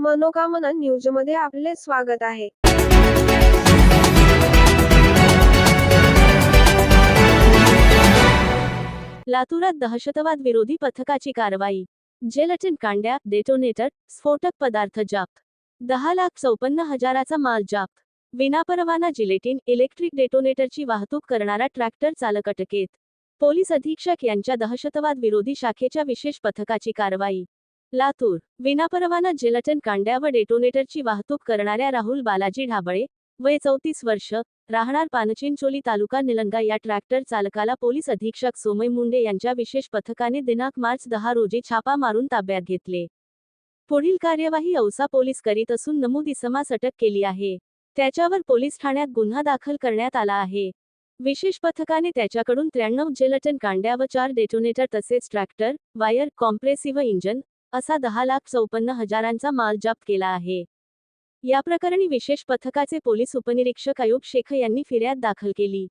मनोकामना न्यूजमध्ये आपले स्वागत आहे. लातूरात दहशतवाद विरोधी पथकाची कारवाई. जेलटिन कांड्या डेटोनेटर स्फोटक पदार्थ जप्त दहा लाख चौपन्न हजाराचा माल जप्त विनापरवाना जिलेटिन इलेक्ट्रिक डेटोनेटरची वाहतूक करणारा ट्रॅक्टर चालक अटकेत. पोलीस अधीक्षक यांच्या दहशतवाद विरोधी शाखेच्या विशेष पथकाची कारवाई. लातूर. विनापरवाना जेलटन कांड्या व डेटोनेटरची वाहतूक करणाऱ्या राहुल बालाजी ढाबळे वय चौतीस वर्ष राहणार पानचिंचोली तालुका निलंगा या ट्रॅक्टर चालकाला पोलीस अधीक्षक सोमय मुंडे यांच्या विशेष पथकाने दिनांक मार्च दहा रोजी छापा मारून ताब्यात घेतले. पुढील कार्यवाही औसा पोलीस करीत असून नमूद इसमास अटक केली आहे. त्याच्यावर पोलीस ठाण्यात गुन्हा दाखल करण्यात आला आहे. विशेष पथकाने त्याच्याकडून त्र्याण्णव जेलटन कांड्या व चार डेटोनेटर तसेच ट्रॅक्टर वायर कॉम्प्रेसिव्ह इंजन असा दहा लाख चौपन्न हजारांचा माल जप्त केला आहे. या प्रकरणी विशेष पथकाचे पोलीस उपनिरीक्षक अयूब शेख यांनी फिर्याद दाखल केली.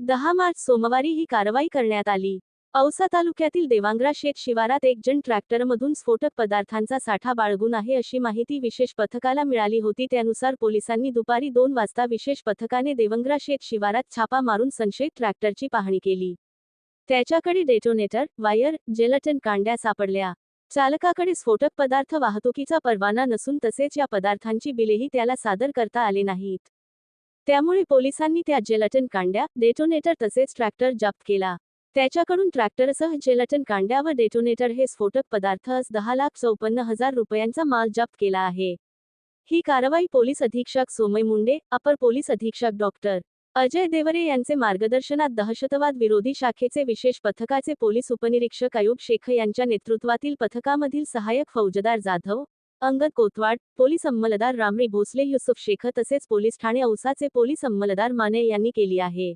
दहा मार्च सोमवारी ही कारवाई करण्यात आली. औसा तालुक्यातील देवांग्रा शेत शिवारात एक जण ट्रॅक्टरमधून स्फोटक पदार्थांचा साठा बाळगून आहे अशी माहिती विशेष पथकाला मिळाली होती. त्यानुसार पोलिसांनी दुपारी दोन वाजता विशेष पथकाने देवंग्रा शेत शिवारात छापा मारून संशयित ट्रॅक्टरची पाहणी केली. त्याच्याकडे डेटोनेटर वायर जेलटन कांड्या सापडल्या. चालकाकडे स्फोटक पदार्थ वाहतुकीचा परवाना नसून तसेच या पदार्थांची बिलेही त्याला सादर करता आले नाहीत. त्यामुळे पोलिसांनी त्या जेलटन कांड्या डेटोनेटर तसेच ट्रॅक्टर जप्त केला. त्याच्याकडून ट्रॅक्टरसह जेलटन कांड्या व डेटोनेटर हे स्फोटक पदार्थ दहा लाख चौपन्न हजार रुपयांचा माल जप्त केला आहे. ही कारवाई पोलीस अधीक्षक सोमय मुंडे अपर पोलीस अधीक्षक डॉक्टर अजय देवरे यांचे मार्गदर्शनात दहशतवाद विरोधी शाखेचे विशेष पथकाचे पोलीस उपनिरीक्षक अयूब शेख यांच्या नेतृत्वातील पथकामधील सहाय्यक फौजदार जाधव अंगद कोतवाड पोलीस अंमलदार रामरी भोसले युसुफ शेख तसेच पोलीस ठाणे औसाचे पोलीस अंमलदार माने यांनी केली आहे.